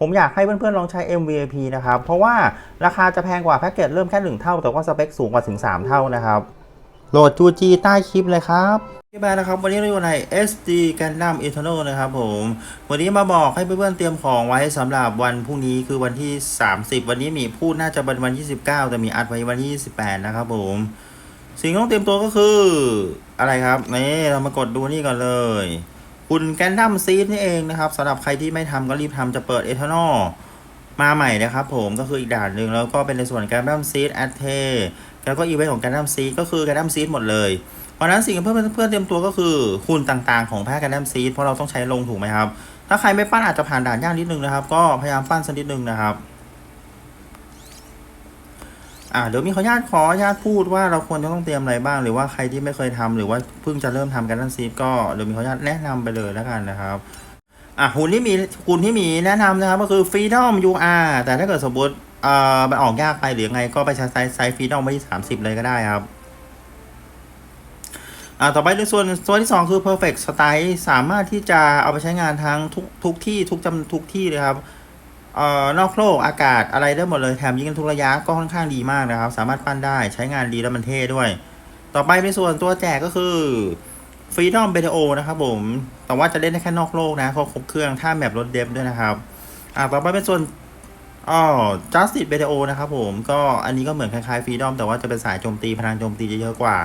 ผมอยากให้เพื่อนๆลองใช้ MVP นะครับ เพราะว่าราคาจะแพงกว่าแพ็กเกจเริ่มแค่ 1 เท่า แต่ว่าสเปคสูงกว่าถึง 3 เท่านะครับโหลด 2G ใต้คลิปเลยครับพี่แบนะครับ วันนี้เราอยู่ใน SD Gundam Eternal นะครับผม วันนี้มาบอกให้เพื่อนๆเตรียมของไว้สำหรับวันพรุ่งนี้คือวันที่ 30 วันนี้มีพูดน่าจะเป็นวันที่19 แต่มีอัดไว้วันที่28 นะครับผม สิ่งต้องเตรียมตัวก็คืออะไรครับนี่เรามากดดูนี่ก่อนเลย คุณแกนดัมซีดนี่เองนะครับสำหรับใครที่ไม่ทำก็รีบทำจะเปิดเอทานอลมาใหม่นะครับผมก็คืออีกด่านหนึ่งแล้วก็เป็นในส่วนแกนดัมซีดแอดเทแล้วก็อีเวนต์ของแกนดัมซีดก็คือแกนดัมซีดหมดเลยเพราะนั้นสิ่งที่เพื่อนเพื่อนๆเตรียมตัวก็คือหุ่นต่างๆของแพทแกนดัมซีดเพราะเราต้องใช้ลงถูกไหมครับ ถ้าใครไม่ปั้นอาจจะผ่านด่านยากนิดนึงนะครับ ก็พยายามปั้นสักนิดนึงนะครับ อ่าเดี๋ยวมีขออนุญาตขออนุญาตพูดว่าเราควรจะต้องเตรียมอะไรบ้าง หรือว่าใครที่ไม่เคยทำหรือว่าเพิ่งจะเริ่มทำกันนั่นซีฟก็เดี๋ยวมีขออนุญาตแนะนำไปเลยแล้วกันนะครับอะหุ่นที่มีหุ่นที่มีแนะนำนะครับก็คือ Freedom UR แต่ถ้าเกิดสมมติเอ่อมันออกยากไปหรือยังไงก็ไปใช้ไซส์ไซส์ Freedom ไว้ที่ 30 เลยก็ได้ครับอ่าต่อไปในส่วนส่วนที่ 2 คือ Perfect Style สามารถที่จะเอาไปใช้งานทั้งทุกทุกที่ทุกจำทุกที่เลยครับ เอ่อนอกโลกอากาศอะไรได้หมดเลยแถมยิงกันทุกระยะก็ค่อนข้างดีมากนะครับ สามารถปั้นได้ใช้งานดีแล้วมันเท่ด้วย ต่อไปในส่วนตัวแจกก็คือ Freedom BTO นะครับผม แต่ว่าจะเล่นได้แค่นอกโลกนะเขาครบเครื่องถ้าแมปรถเดฟด้วยนะครับ อ่าต่อไปเป็นส่วนอ๋อ Justice BTO นะครับผม ก็อันนี้ก็เหมือนคล้ายๆ Freedom แต่ว่าจะเป็นสายโจมตีพลังโจมตีจะเยอะกว่า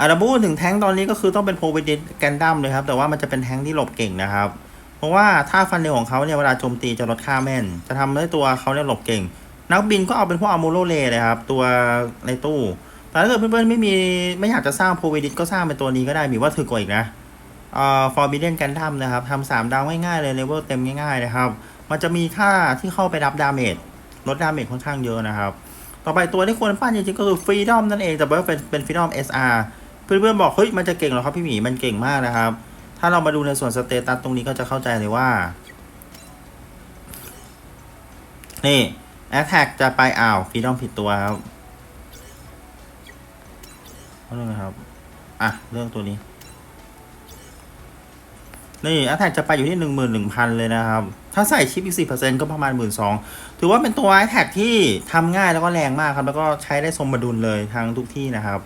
อาราบูถึงแท้งตอนนี้ก็คือต้องเป็นโพเวดิแกนดัมเลยครับ แต่ว่ามันจะเป็นแท้งที่หลบเก่งนะครับ ราะว่าถ้าฟันเร็วของเขาเนี่ยเวลาโจมตีจะลดค่าแม่น จะทำให้ตัวเขาเนี่ยหลบเก่ง นักบินก็เอาเป็นพวกอะโมโรเลเลยครับ ตัวในตู้ แต่ถ้าเกิดเพื่อนๆไม่มีไม่อยากจะสร้างโพวิดิตก็สร้างเป็นตัวนี้ก็ได้มีว่าถือกว่าอีกนะเอ่อฟอร์บิเดนกันดั้มนะครับทำสามดาวง่ายๆเลยเลเวลเต็มง่ายๆนะครับ มันจะมีค่าที่เข้าไปรับดาเมจลดดาเมจค่อนข้างเยอะนะครับ ต่อไปตัวที่ควรปั้นจริงๆก็คือฟรีดอมนั่นเองแต่ว่าเป็นเป็นฟรีดอม SR เพื่อนๆบอกเฮ้ยมันจะเก่งเหรอครับพี่หมีมันเก่งมากนะครับ ถ้าเรามาดูในส่วนสเตตัสตรงนี้ก็จะเข้าใจเลยว่า นี่ a t t a c k จะไปอ้าวฟีดอมผิดตัวครับเรื่องนะครับ อะ เรื่องตัวนี้ นี่ a t t a c k จะไปอยู่ที่หนึ่งหมื่นหนึ่งพันเลยนะครับ ถ้าใส่ชิปอีกสิบเปอร์เซ็นก็ประมาณหมื่นสองถือว่าเป็นตัว a t t a c k ที่ทำง่ายแล้วก็แรงมากครับ แล้วก็ใช้ได้สมดุลเลยทางทุกที่นะครับ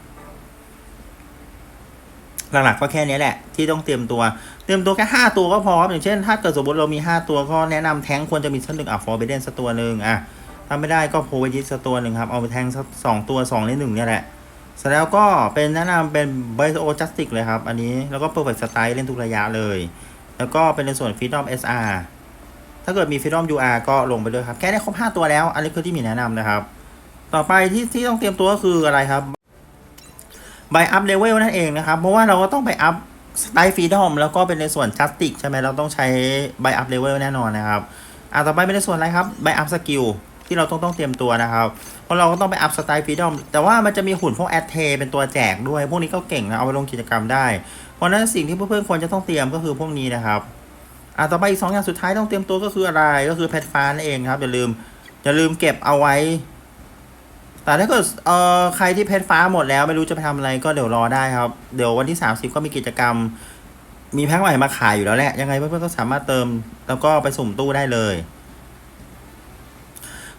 หลักๆก็แค่นี้แหละที่ต้องเตรียมตัว เตรียมตัวแค่ห้าตัวก็พอครับอย่างเช่น ถ้าเกิดสมมติเรามีห้าตัวก็แนะนำแท้งควรจะมีสักหนึ่งอะฟอร์เบเดนสักตัวหนึ่งอะถ้าไม่ได้ก็โพเวยิสสักตัวหนึ่งครับ เอาไปแทงสักสองตัวสองในหนึ่งเนี่ยแหละเสร็จแล้วก็เป็นแนะนำเป็นไบโอจัสติกเลยครับ อันนี้แล้วก็เ e อร์เฟกต์สไตล์เล่นทุกระยะเลย แล้วก็เป็นในส่วนฟีดอม SR ถ้าเกิดมีฟีดอม UR ก็ลงไปด้วยครับ แค่ได้ครบห้าตัวแล้ว อันนี้คือที่มีแนะนำนะครับ ต่อไปที่ที่ต้องเตรียมตัวก็คืออะไรครับ ใบอัพเลเวลนั่นเองนะครับ เพราะว่าเราก็ต้องไปอัพสไตล์ฟรีดอมแล้วก็เป็นในส่วนจัสติกใช่ไหมเราต้องใช้ใบอัพเลเวลแน่นอนนะครับอ่าต่อไปเป็นในส่วนอะไรครับใบอัพสกิลที่เราต้องต้องเตรียมตัวนะครับ เพราะเราก็ต้องไปอัพสไตล์ฟรีดอมแต่ว่ามันจะมีหุ่นพวกแอดเทเป็นตัวแจกด้วย พวกนี้ก็เก่งนะ เอาไปลงกิจกรรมได้ เพราะนั้นสิ่งที่เพื่อนๆควรจะต้องเตรียมก็คือพวกนี้นะครับอ่าต่อไปอีกสองอย่างสุดท้ายต้องเตรียมตัวก็คืออะไรก็คือแพทฟ้านั่นเองครับอย่าลืมอย่าลืมเก็บเอาไว้ แต่ถ้าเกิดเอ่อใครที่เพชรฟ้าหมดแล้วไม่รู้จะไปทำอะไรก็เดี๋ยวรอได้ครับ เดี๋ยววันที่ 30 ก็มีกิจกรรม มีแพ็คใหม่มาขายอยู่แล้วแหละ ยังไงเพื่อนๆก็สามารถเติม แล้วก็ไปสุ่มตู้ได้เลย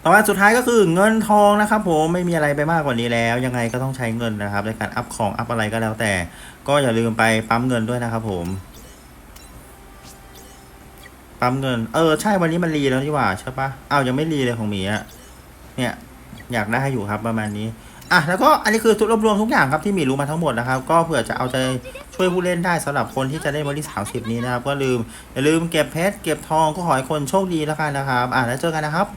ต่อมาสุดท้ายก็คือเงินทองนะครับผมไม่มีอะไรไปมากกว่านี้แล้ว ยังไงก็ต้องใช้เงินนะครับ ในการอัพของอัพอะไรก็แล้วแต่ ก็อย่าลืมไปปั๊มเงินด้วยนะครับผม ปั๊มเงิน เออใช่วันนี้มันรีแล้วนี่หว่าใช่ปะอ้าวยังไม่รีเลยของหมีอะเนี่ย อยากได้อยู่ครับประมาณนี้อะแล้วก็อันนี้คือรวบรวมทุกอย่างครับที่มีรู้มาทั้งหมดนะครับ ก็เผื่อจะเอาใจช่วยผู้เล่นได้สำหรับคนที่จะได้บริสาวสิบนี้นะครับ ก็ลืมอย่าลืมเก็บเพชรเก็บทองก็ขอให้คนโชคดีแล้วกันนะครับ อะแล้วเจอกันนะครับ